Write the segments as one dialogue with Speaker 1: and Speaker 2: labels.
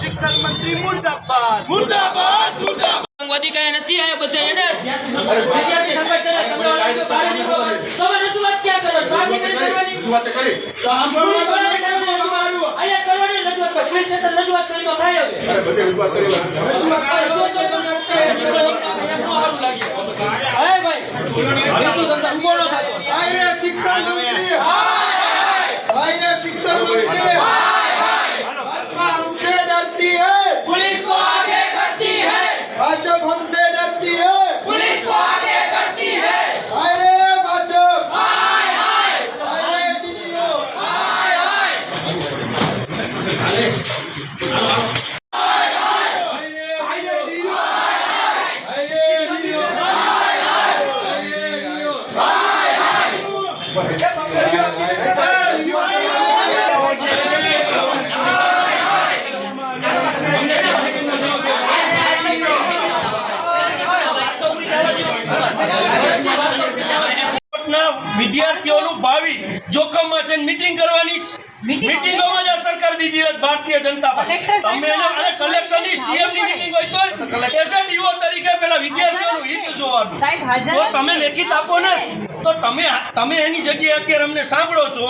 Speaker 1: શિક્ષણ મંત્રી મુર્દાબાદ.
Speaker 2: આતંકવાદી કાંઈ નથી આ બધા એને વિદ્યાર્થી સંઘર્ષ કરે. તમે
Speaker 3: વિદ્યાર્થીઓનું ભાવિ જોખમમાં છે મીટિંગ કરવાની છે. મીટિંગોમાં જ આ સરકાર બીજી છે, ભારતીય જનતા પાર્ટી. તમે અને અરે કલેક્ટરની સીએમની મીટિંગ હોય તો એસએનડીઓ તરીકે પેલા વિદ્યાર્થીઓનું હિત જોવાનું. તો તમે લેખિત આપો ને. તો તમે તમે એની જગ્યાએ અત્યારે અમને સાંભળો છો.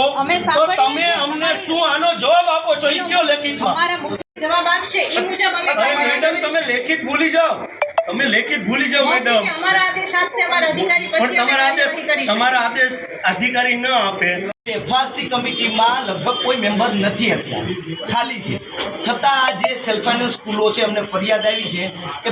Speaker 3: તો તમે અમને શું આનો જવાબ આપો છો? એ કયો લેખિતમાં?
Speaker 4: અમારા જવાબ આપશે. એ મુજબ અમે
Speaker 3: મેડમ તમે લેખિત ભૂલી જાઓ. તમે લેખિત ભૂલી જાઓ મેડમ
Speaker 4: અમારા આદેશ આપશે અમારા અધિકારી
Speaker 3: પણ
Speaker 4: પછી
Speaker 3: તમારા આદેશ તમારા આદેશ અધિકારી ન આપે.
Speaker 1: એફઆરસી કમિટીમાં લગભગ કોઈ મેમ્બર નથી અત્યારે. ખાલી છે. છતાં આ જે સેલ્ફ ફાઇનાન્સ સ્કૂલો છે અમને ફરિયાદ આવી છે કે